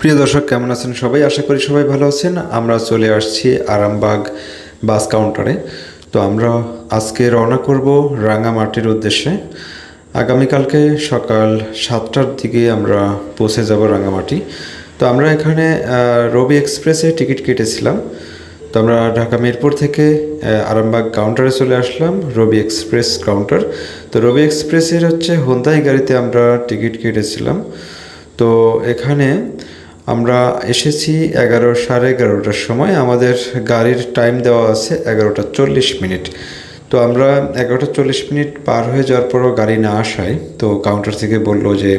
প্রিয় দর্শক, কেমন আছেন সবাই? আশা করি সবাই ভালো আছেন। আমরা চলে আসছি আরামবাগ বাস কাউন্টারে। তো আমরা আজকে রওনা করব রাঙামাটির উদ্দেশ্যে। আগামীকালকে সকাল সাতটার দিকে আমরা পৌঁছে যাব রাঙামাটি। তো আমরা এখানে রবি এক্সপ্রেসে টিকিট কেটেছিলাম। তো আমরা ঢাকা মিরপুর থেকে আরামবাগ কাউন্টারে চলে আসলাম, রবি এক্সপ্রেস কাউন্টার। তো রবি এক্সপ্রেসের হচ্ছে হোন্দাই গাড়িতে আমরা টিকিট কেটেছিলাম। তো এখানে আমরা এসেছি এগারো, সাড়ে এগারোটার সময়। আমাদের গাড়ির টাইম দেওয়া আছে এগারোটা চল্লিশ মিনিট। তো আমরা এগারোটা চল্লিশ মিনিট পার হয়ে যাওয়ার পরও গাড়ি না আসায়, তো কাউন্টার থেকে বলল যে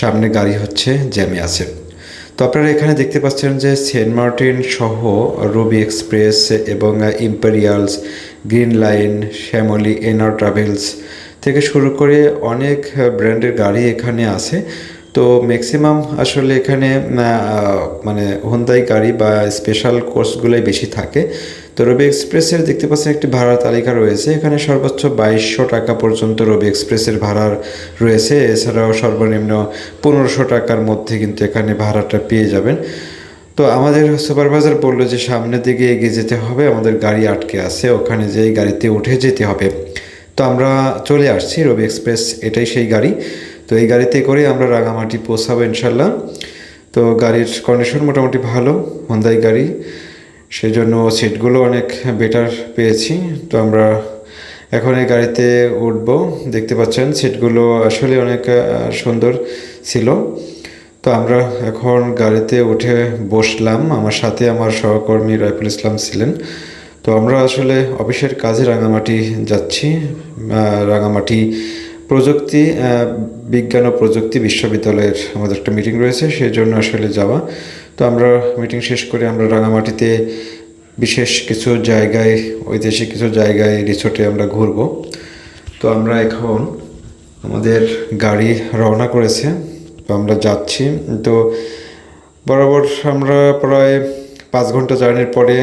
সামনে গাড়ি হচ্ছে, জ্যামে আছে। তো আপনারা এখানে দেখতে পাচ্ছেন যে সেন্ট মার্টিন সহ রবি এক্সপ্রেস এবং Imperials, Green Line, Shyamoli, NR Travels থেকে শুরু করে অনেক ব্র্যান্ডের গাড়ি এখানে আছে। তো ম্যাক্সিমাম আসলে এখানে মানে হোন্দাই গাড়ি বা স্পেশাল কোর্সগুলোই বেশি থাকে। তো রবি এক্সপ্রেসের দেখতে পাচ্ছেন একটি ভাড়া তালিকা রয়েছে। এখানে সর্বোচ্চ বাইশশো টাকা পর্যন্ত রবি এক্সপ্রেসের ভাড়ার রয়েছে। এছাড়াও সর্বনিম্ন পনেরোশো টাকার মধ্যে কিন্তু এখানে ভাড়াটা পেয়ে যাবেন। তো আমাদের সুপারভাইজার বলল যে সামনের দিকে এগিয়ে যেতে হবে, আমাদের গাড়ি আটকে আছে, ওখানে যেই গাড়িতে উঠে যেতে হবে। তো আমরা চলে আসছি রবি এক্সপ্রেস এটাই সেই গাড়ি। তো এই গাড়িতে করে আমরা রাঙামাটি পৌঁছাবো ইনশাল্লাহ তো গাড়ির কন্ডিশন মোটামুটি ভালো হোন্দাই গাড়ি। সেই জন্য সিটগুলো অনেক বেটার পেয়েছি। তো আমরা এখন এই গাড়িতে উঠবো। দেখতে পাচ্ছেন সিটগুলো আসলে অনেক সুন্দর ছিল। তো আমরা এখন গাড়িতে উঠে বসলাম। আমার সাথে আমার সহকর্মী রাইফুল ইসলাম ছিলেন। তো আমরা আসলে অফিসের কাজে রাঙামাটি যাচ্ছি। রাঙামাটি প্রযুক্তি বিজ্ঞান ও প্রযুক্তি বিশ্ববিদ্যালয়ের আমাদের একটা মিটিং রয়েছে, সেই জন্য আসলে যাওয়া। তো আমরা মিটিং শেষ করে আমরা রাঙামাটিতে বিশেষ কিছু জায়গায়, ঐতিহাসিক কিছু জায়গায় রিসোর্টে আমরা ঘুরবো। তো আমরা এখন আমাদের গাড়ি রওনা করেছে, তো আমরা যাচ্ছি। তো বরাবর আমরা প্রায় পাঁচ ঘণ্টা জার্নির পরে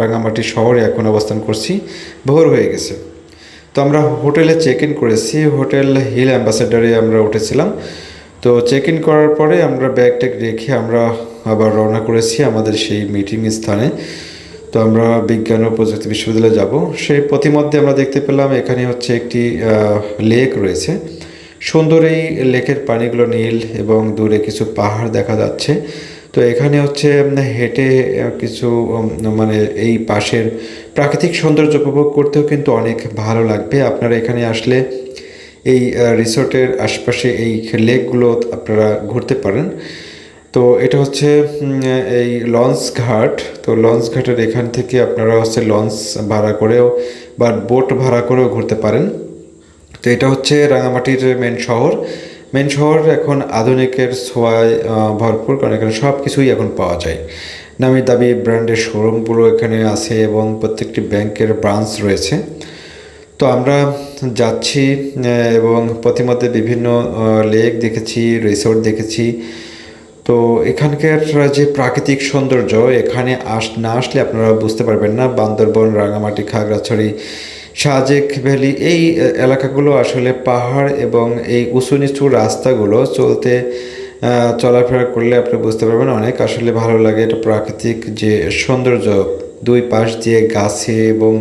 রাঙামাটি শহরে এখন অবস্থান করছি। ভোর হয়ে গেছে। তো আমরা হোটেলে চেক ইন করেছি। হোটেল হিল অ্যাম্বাসেডারে আমরা উঠেছিলাম। তো চেক ইন করার পরে আমরা ব্যাগ ট্যাগ রেখে আমরা আবার রওনা করেছি আমাদের সেই মিটিং স্থানে। তো আমরা বিজ্ঞান ও প্রযুক্তি বিশ্ববিদ্যালয়ে যাব। সেই পথিমধ্যে আমরা দেখতে পেলাম এখানে হচ্ছে একটি লেক রয়েছে। সুন্দর এই লেকের পানিগুলো নীল এবং দূরে কিছু পাহাড় দেখা যাচ্ছে। তো এখানে হচ্ছে হেঁটে কিছু মানে এই পাশের প্রাকৃতিক সৌন্দর্য উপভোগ করতেও কিন্তু অনেক ভালো লাগবে। আপনারা এখানে আসলে এই রিসোর্টের আশপাশে এই লেকগুলো আপনারা ঘুরতে পারেন। তো এটা হচ্ছে এই লঞ্চ ঘাট। তো লঞ্চ ঘাটের এখান থেকে আপনারা হচ্ছে লঞ্চ ভাড়া করেও বা বোট ভাড়া করেও ঘুরতে পারেন। তো এটা হচ্ছে রাঙামাটির মেন শহর। মেন শহর এখন আধুনিকের ছোঁয়ায় ভরপুর। কারণ এখানে সব কিছুই এখন পাওয়া যায়। নামি দামি ব্র্যান্ডের শোরুমগুলো এখানে আছে এবং প্রত্যেকটি ব্যাংকের ব্রাঞ্চ রয়েছে। তো আমরা যাচ্ছি এবং পথিমধ্যে বিভিন্ন লেক দেখেছি, রিসোর্ট দেখেছি। তো এখানকার যে প্রাকৃতিক সৌন্দর্য, এখানে আস, না আসলে আপনারা বুঝতে পারবেন না, বান্দরবন, রাঙামাটি, খাগড়াছড়ি সাজেক ভ্যালি, এই এলাকাগুলো আসলে পাহাড় এবং এই উঁচু নিচু রাস্তাগুলো চলতে চলাফেরা করলে আপনি বুঝতে পারবেন অনেক। আসলে ভালো লাগে এটা প্রাকৃতিক যে সৌন্দর্য, দুই পাশ দিয়ে গাছে এবং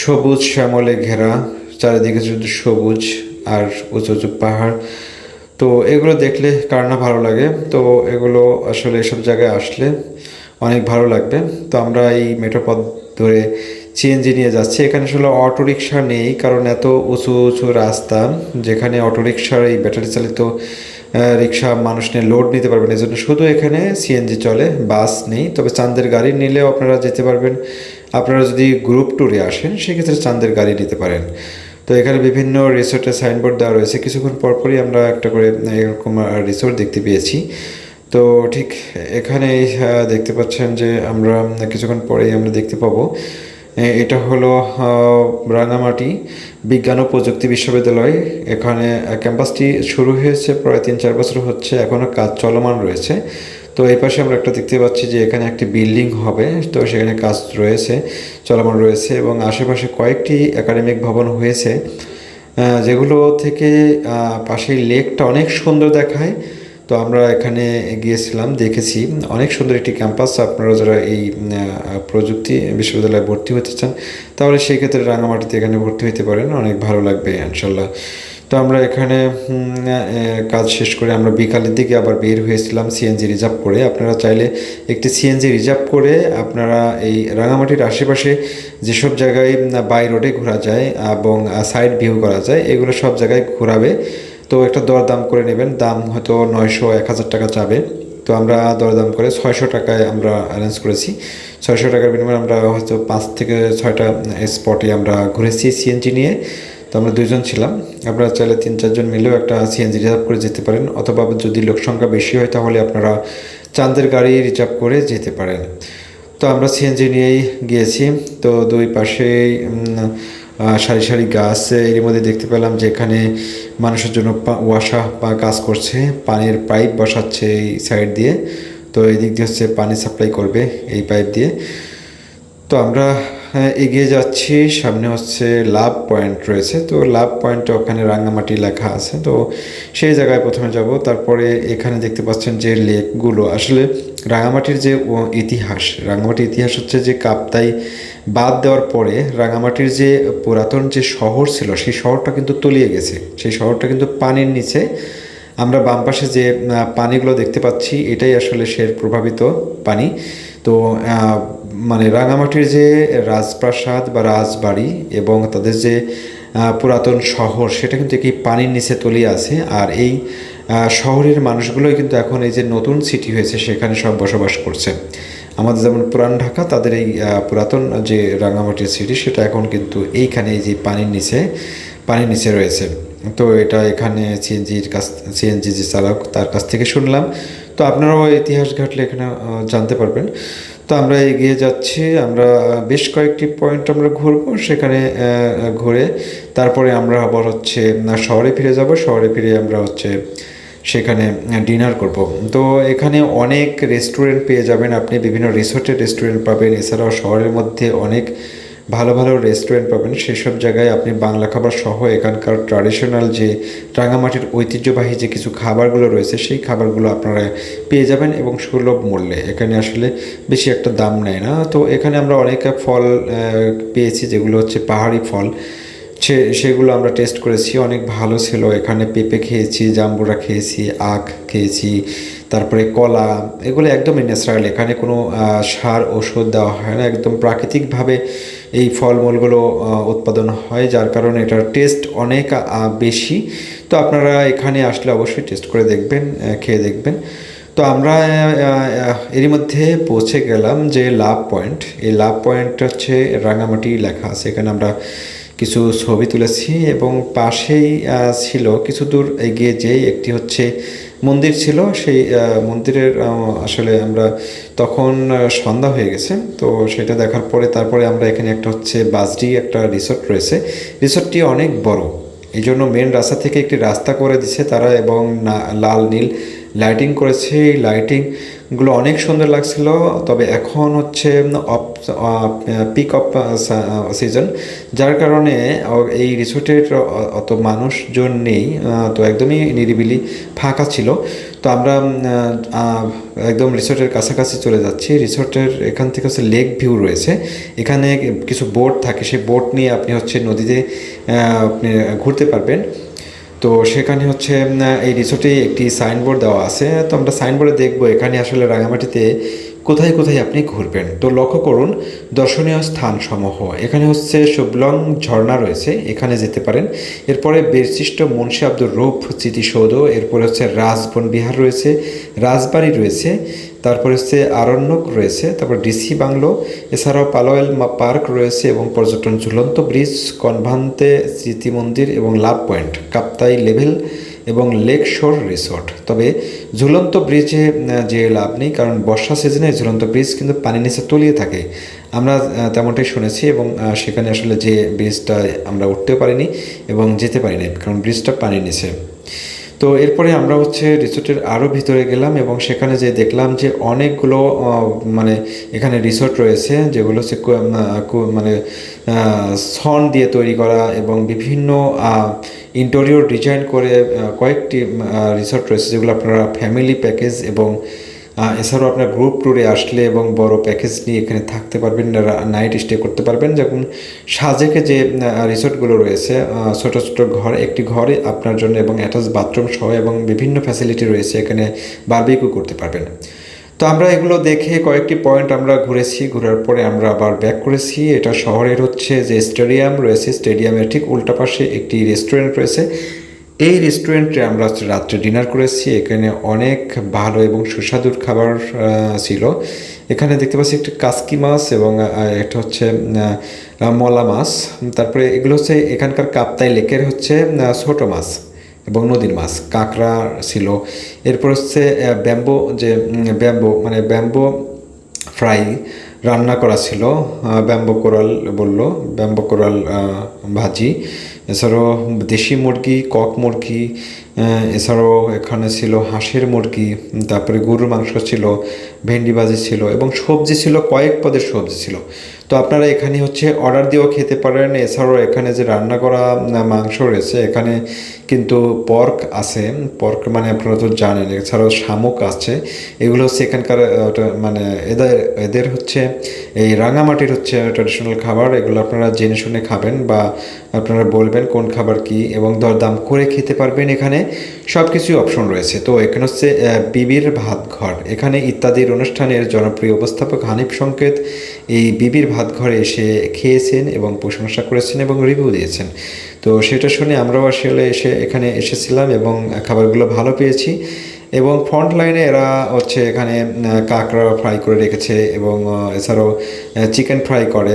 সবুজ শ্যামলে ঘেরা, চারিদিকে শুধু সবুজ আর উঁচু উঁচু পাহাড়। তো এগুলো দেখলে কার না ভালো লাগে। তো এগুলো আসলে এসব জায়গায় আসলে অনেক ভালো লাগবে। তো আমরা এই মেট্রোপথ ধরে সিএনজি নিয়ে যাচ্ছি। এখানে আসলে অটো রিক্সা নেই, কারণ এত উঁচু উঁচু রাস্তা, যেখানে অটো রিক্সার এই ব্যাটারি চালিত রিক্সা মানুষ নিয়ে লোড নিতে পারবেন। এই জন্য শুধু এখানে সিএনজি চলে, বাস নেই। তবে চাঁদের গাড়ি নিলেও আপনারা যেতে পারবেন। আপনারা যদি গ্রুপ ট্যুরে আসেন, সেক্ষেত্রে চাঁদের গাড়ি নিতে পারেন। তো এখানে বিভিন্ন রিসোর্টের সাইনবোর্ড দেওয়া রয়েছে। কিছুক্ষণ পরপরই আমরা একটা করে এরকম রিসোর্ট দেখতে পেয়েছি। তো ঠিক এখানে দেখতে পাচ্ছেন যে আমরা কিছুক্ষণ পরেই আমরা দেখতে পাবো। এটা হলো রাঙামাটি বিজ্ঞান ও প্রযুক্তি বিশ্ববিদ্যালয়। এখানে ক্যাম্পাসটি শুরু হয়েছে প্রায় তিন চার বছর হচ্ছে এখনও কাজ চলমান রয়েছে। তো এই পাশে আমরা একটা দেখতে পাচ্ছি যে এখানে একটি বিল্ডিং হবে, তো সেখানে কাজ রয়েছে, চলমান রয়েছে এবং আশেপাশে কয়েকটি একাডেমিক ভবন হয়েছে যেগুলো থেকে পাশের লেকটা অনেক সুন্দর দেখায়। তো আমরা এখানে গিয়েছিলাম, দেখেছি। অনেক সুন্দর একটি ক্যাম্পাস। আপনারা যারা এই প্রযুক্তি বিশ্ববিদ্যালয়ে ভর্তি হতে চান, তাহলে সেই ক্ষেত্রে রাঙামাটিতে এখানে ভর্তি হতে পারেন। অনেক ভালো লাগবে, ইনশাল্লাহ। তো আমরা এখানে কাজ শেষ করে আমরা বিকালের দিকে আবার বের হয়েছিলাম সিএনজি রিজার্ভ করে। আপনারা চাইলে একটি সিএনজি রিজার্ভ করে আপনারা এই রাঙামাটির আশেপাশে যেসব জায়গায় বাই রোডে ঘোরা যায় এবং সাইড ভিউ করা যায়, এগুলো সব জায়গায় ঘোরাবে। তো একটা দরদাম করে নেবেন। দাম হয়তো নয়শো এক হাজার টাকা যাবে। তো আমরা দরদাম করে ছয়শো টাকায় আমরা অ্যারেঞ্জ করেছি। ছয়শো টাকার বিনিময়ে আমরা হয়তো পাঁচ থেকে ছয়টা স্পটে আমরা ঘুরেছি সিএনজি নিয়ে। তো আমরা দুইজন ছিলাম। আপনারা চাইলে তিন, চারজন মিলেও একটা সিএনজি রিজার্ভ করে যেতে পারেন। অথবা যদি লোক সংখ্যা বেশি হয় তাহলে আপনারা চাঁদের গাড়ি রিজার্ভ করে যেতে পারেন। তো আমরা সিএনজি নিয়েই গিয়েছি। তো দুই পাশেই সারি সারি গাছ, এর মধ্যে দেখতে পেলাম যে এখানে মানুষের জন্য ওয়াসা বা কাজ করছে, পানির পাইপ বসাচ্ছে এই সাইড দিয়ে। তো এই দিক দিয়ে হচ্ছে পানি সাপ্লাই করবে এই পাইপ দিয়ে। তো আমরা এগিয়ে যাচ্ছি, সামনে হচ্ছে লাভ পয়েন্ট রয়েছে। তো লাভ পয়েন্টে ওখানে রাঙ্গামাটি লেখা আছে। তো সেই জায়গায় প্রথমে যাব, তারপরে এখানে দেখতে পাচ্ছেন যে লেকগুলো। আসলে রাঙামাটির যে ইতিহাস, রাঙামাটির ইতিহাস হচ্ছে যে কাপ্তাই বাদ দেওয়ার পরে রাঙামাটির যে পুরাতন যে শহর ছিল, সেই শহরটা কিন্তু তলিয়ে গেছে। সেই শহরটা কিন্তু পানির নিচে। আমরা বাম পাশে যে পানিগুলো দেখতে পাচ্ছি, এটাই আসলে সের প্রভাবিত পানি। তো মানে রাঙামাটির যে রাজপ্রাসাদ বা রাজবাড়ি এবং তাদের যে পুরাতন শহর, সেটা কিন্তু এই পানির নিচে তলিয়ে আছে। আর এই শহরের মানুষগুলোই কিন্তু এখন এই যে নতুন সিটি হয়েছে, সেখানে সব বসবাস করছে। আমাদের যেমন পুরান ঢাকা, তাদের এই পুরাতন যে রাঙামাটির সিটি, সেটা এখন কিন্তু এইখানে এই যে পানির নিচে পানির নিচে রয়েছে। তো এটা এখানে সিএনজির কাছ, সিএনজি যে চালক, তার কাছ থেকে শুনলাম। তো আপনারাও ইতিহাস ঘাটলে এখানে জানতে পারবেন। তো আমরা এগিয়ে যাচ্ছি, আমরা বেশ কয়েকটি পয়েন্ট আমরা ঘুরবো, সেখানে ঘুরে তারপরে আমরা আবার হচ্ছে শহরে ফিরে যাব। শহরে ফিরে আমরা হচ্ছে সেখানে ডিনার করব। তো এখানে অনেক রেস্টুরেন্ট পেয়ে যাবেন আপনি, বিভিন্ন রিসোর্টের রেস্টুরেন্ট পাবেন। এছাড়াও শহরের মধ্যে অনেক ভালো ভালো রেস্টুরেন্ট পাবেন। সেসব জায়গায় আপনি বাংলা খাবার সহ এখানকার ট্র্যাডিশনাল যে রাঙামাটির ঐতিহ্যবাহী যে কিছু খাবারগুলো রয়েছে, সেই খাবারগুলো আপনারা পেয়ে যাবেন এবং সুলভ মূল্যে। এখানে আসলে বেশি একটা দাম নেয় না। তো এখানে আমরা অনেক ফল পেয়েছি যেগুলো হচ্ছে পাহাড়ি ফল। সে, সেগুলো আমরা টেস্ট করেছি। অনেক ভালো ছিল। এখানে পেঁপে খেয়েছি, জাম্বুরা খেয়েছি, আখ খেয়েছি, তারপরে কলা, এগুলো একদমই ন্যাচারাল এখানে কোনো সার, ওষুধ দেওয়া হয় না। একদম প্রাকৃতিকভাবে এই ফলমূলগুলো উৎপাদন হয়, যার কারণে এটার টেস্ট অনেক বেশি। তো আপনারা এখানে আসলে অবশ্যই টেস্ট করে দেখবেন খেয়ে দেখবেন। তো আমরা এরই মধ্যে পৌঁছে গেলাম যে লাভ পয়েন্ট। এই লাভ পয়েন্ট হচ্ছে রাঙামাটি লেখা। আছে এখানে আমরা কিছু ছবি তুলেছি এবং পাশেই ছিল কিছু দূর এগিয়ে যেই একটি হচ্ছে মন্দির ছিল। সেই মন্দিরের আসলে আমরা তখন সন্ধ্যা হয়ে গেছে। তো সেটা দেখার পরে তারপরে আমরা এখানে একটা হচ্ছে বাসডি একটা রিসোর্ট রয়েছে। রিসোর্টটি অনেক বড়। এই জন্য মেন রাস্তা থেকে একটি রাস্তা করে দিছে তারা এবং লাল, নীল লাইটিং করেছে। এই লাইটিংগুলো অনেক সুন্দর লাগছিল। তবে এখন হচ্ছে অফ পিক অফ সিজন যার কারণে এই রিসোর্টের অত মানুষজন নেই তো একদমই নিরিবিলি ফাঁকা ছিল। তো আমরা একদম রিসোর্টের কাছাকাছি চলে যাচ্ছি। রিসোর্টের এখান থেকে হচ্ছে লেক ভিউ রয়েছে। এখানে কিছু বোট থাকে। সেই বোট নিয়ে আপনি হচ্ছে নদীতে আপনি ঘুরতে পারবেন। তো সেখানে হচ্ছে এই রিসোর্টে একটি সাইনবোর্ড দেওয়া আছে। তো আমরা সাইনবোর্ডে দেখব এখানে আসলে রাঙামাটিতে কোথায় কোথায় আপনি ঘুরবেন। তো লক্ষ্য করুন, দর্শনীয় স্থানসমূহ। এখানে হচ্ছে শুভলং ঝর্ণা রয়েছে, এখানে যেতে পারেন। এরপরে বিশিষ্ট মুন্সি আব্দুর রৌফ স্মৃতিসৌধ, এরপরে হচ্ছে রাজবন বিহার রয়েছে, রাজবাড়ি রয়েছে। তারপরে হচ্ছে আরণ্যক রয়েছে, তারপর ডিসি বাংলো, এছাড়াও পালোয়েল পার্ক রয়েছে এবং পর্যটন ঝুলন্ত ব্রিজ, কনভান্তে স্মৃতি মন্দির এবং লাভ পয়েন্ট, কাপ্তাই লেভেল এবং লেক শোর রিসোর্ট। তবে ঝুলন্ত ব্রিজে যে লাভ নেই, কারণ বর্ষা সিজনে ঝুলন্ত ব্রিজ কিন্তু পানি নিচে তলিয়ে থাকে। আমরা তেমনটাই শুনেছি এবং সেখানে আসলে যে ব্রিজটা আমরা উঠতেও পারিনি এবং যেতে পারিনি, কারণ ব্রিজটা পানির নিচে। তো এরপরে আমরা হচ্ছে রিসোর্টের আরও ভিতরে গেলাম এবং সেখানে যে দেখলাম যে অনেকগুলো মানে এখানে রিসোর্ট রয়েছে যেগুলো হচ্ছে মানে সন দিয়ে তৈরি করা এবং বিভিন্ন ইন্টেরিয়র ডিজাইন করে কয়েকটি রিসোর্ট রয়েছে যেগুলো আপনারা ফ্যামিলি প্যাকেজ এবং এছাড়াও আপনার গ্রুপ ট্যুরে আসলে এবং বড় প্যাকেজ নিয়ে এখানে থাকতে পারবেন নাইট স্টে করতে পারবেন। যেমন সাজেকে যে রিসোর্টগুলো রয়েছে ছোট ছোট ঘর, একটি ঘরে আপনার জন্য এবং অ্যাটাচ বাথরুম সহ এবং বিভিন্ন ফ্যাসিলিটি রয়েছে, এখানে বারবিকিউ করতে পারবেন। তো আমরা এগুলো দেখে কয়েকটি পয়েন্ট আমরা ঘুরেছি, ঘোরার পরে আমরা আবার ব্যাক করেছি। এটা শহরের হচ্ছে যে স্টেডিয়াম রয়েছে স্টেডিয়ামের ঠিক উল্টা পাশে একটি রেস্টুরেন্ট রয়েছে। এই রেস্টুরেন্টে আমরা রাত্রে ডিনার করেছি। এখানে অনেক ভালো এবং সুস্বাদুর খাবার ছিল। এখানে দেখতে পাচ্ছি একটি কাসকি মাছ এবং একটা হচ্ছে মলা মাছ। তারপরে এগুলো হচ্ছে এখানকার কাপ্তাই লেকের হচ্ছে ছোট মাছ এবং নদীর মাছ, কাঁকড়া ছিল। এরপর হচ্ছে ব্যাম্বো যে ব্যাম্বো মানে ব্যাম্বো ফ্রাই রান্না করা ছিল। ব্যাম্বো কোরাল বলল, ব্যাম্বো কোরাল ভাজি। এছাড়াও দেশি মুরগি, কক মুরগি এছাড়াও এখানে ছিল হাঁসের মুরগি, তারপরে গরুর মাংস ছিল ভেন্ডি ভাজি ছিল এবং সবজি ছিল, কয়েক পদের সবজি ছিল। তো আপনারা এখানে হচ্ছে অর্ডার দিয়েও খেতে পারেন। এছাড়াও এখানে যে রান্না করা মাংস রয়েছে, এখানে কিন্তু পর্ক আছে। পর্ক মানে আপনারা তো জানেন, এছাড়াও শামুক আছে। এগুলো হচ্ছে এখানকার মানে এদের এদের হচ্ছে এই রাঙামাটির হচ্ছে ট্র্যাডিশনাল খাবার। এগুলো আপনারা জেনে শুনে খাবেন বা আপনারা বলবেন কোন খাবার কি এবং দরদাম করে খেতে পারবেন এখানে। সব কিছুই অপশন রয়েছে। তো এখানে হচ্ছে বিবির ভাত ঘর এখানে ইত্যাদির অনুষ্ঠানের জনপ্রিয় উপস্থাপক হানিফ সংকেত এই বিবির ভাত ঘরে এসে খেয়েছেন এবং প্রশংসা করেছেন এবং রিভিউ দিয়েছেন। তো সেটা শুনে আমরাও আসলে এসে এখানে এসেছিলাম এবং খাবারগুলো ভালো পেয়েছি এবং ফ্রন্ট লাইনে এরা হচ্ছে এখানে কাঁকড়া ফ্রাই করে রেখেছে এবং এছাড়াও চিকেন ফ্রাই করে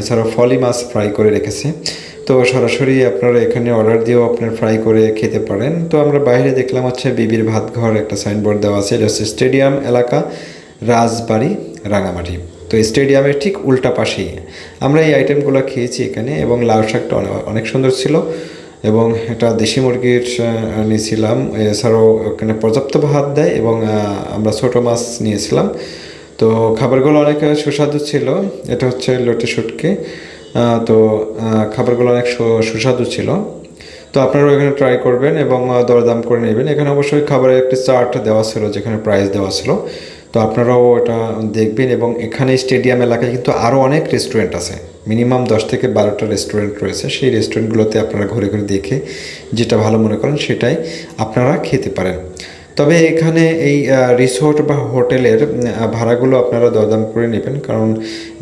এছাড়াও ফলি মাছ ফ্রাই করে রেখেছে। তো সরাসরি আপনারা এখানে অর্ডার দিয়েও আপনার ফ্রাই করে খেতে পারেন। তো আমরা বাইরে দেখলাম হচ্ছে বিবির ভাত ঘর, একটা সাইনবোর্ড দেওয়া আছে, এটা হচ্ছে স্টেডিয়াম এলাকা, রাজবাড়ি, রাঙামাটি। তো স্টেডিয়ামের ঠিক উল্টা পাশেই। আমরা এই আইটেমগুলো খেয়েছি এখানে এবং লাউ শাকটা অনেক সুন্দর ছিল এবং এটা দেশি মুরগির নিয়েছিলাম। এছাড়াও ওখানে পর্যাপ্ত ভাত দেয় এবং আমরা ছোটো মাছ নিয়েছিলাম। তো খাবারগুলো অনেক সুস্বাদু ছিল। এটা হচ্ছে লোটে শুটকি। তো খাবারগুলো অনেক সুস্বাদু ছিল। তো আপনারাও এখানে ট্রাই করবেন এবং দরদাম করে নেবেন। এখানে অবশ্যই খাবারের একটি চার্ট দেওয়া ছিল যেখানে প্রাইস দেওয়া ছিল। তো আপনারাও এটা দেখবেন এবং এখানে স্টেডিয়াম এলাকায় কিন্তু আরও অনেক রেস্টুরেন্ট আছে। মিনিমাম দশ থেকে বারোটা রেস্টুরেন্ট রয়েছে। সেই রেস্টুরেন্টগুলোতে আপনারা ঘুরে ঘুরে দেখে যেটা ভালো মনে করেন সেটাই আপনারা খেতে পারেন। তবে এখানে এই রিসোর্ট বা হোটেলের ভাড়াগুলো আপনারা দরদাম করে নেবেন। কারণ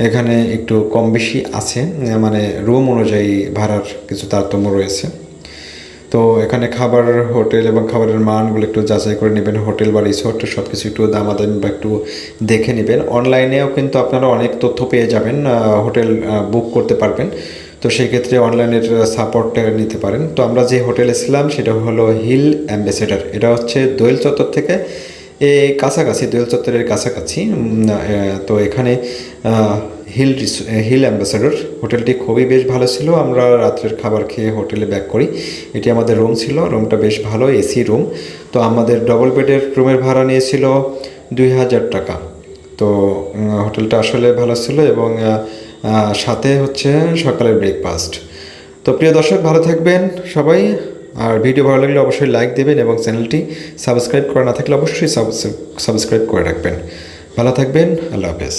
এখানে একটু কম বেশি আছে। মানে রুম অনুযায়ী ভাড়ার কিছু তারতম্য রয়েছে। তো এখানে খাবার, হোটেল এবং খাবারের মানগুলো একটু যাচাই করে নেবেন, হোটেল বা রিসোর্ট সব কিছু একটু দামাদামি বা একটু দেখে নেবেন। অনলাইনেও কিন্তু আপনারা অনেক তথ্য পেয়ে যাবেন হোটেল বুক করতে পারবেন। তো সেই ক্ষেত্রে অনলাইনের সাপোর্টটা নিতে পারেন। তো আমরা যে হোটেলে ছিলাম, সেটা হলো হিল অ্যাম্বাসেডার। এটা হচ্ছে দোয়েল চত্বর থেকে এই কাছাকাছি, দোয়েল চত্বরের কাছাকাছি। তো এখানে হিল হিল অ্যাম্বাসাডর। হোটেলটি খুবই বেশ ভালো ছিল। আমরা রাত্রের খাবার খেয়ে হোটেলে ব্যাক করি। এটি আমাদের রুম ছিল। রুমটা বেশ ভালো এসি রুম। তো আমাদের ডবল বেডের রুমের ভাড়া নিয়েছিল দুই হাজার টাকা। তো হোটেলটা আসলে ভালো ছিল এবং সাথে হচ্ছে সকালের ব্রেকফাস্ট। তো প্রিয় দর্শক, ভালো থাকবেন সবাই। আর ভিডিও ভালো লাগলে অবশ্যই লাইক দেবেন এবং চ্যানেলটি সাবস্ক্রাইব করা না থাকলে অবশ্যই সাবস্ক্রাইব করে রাখবেন। ভালো থাকবেন। আল্লাহ হাফেজ।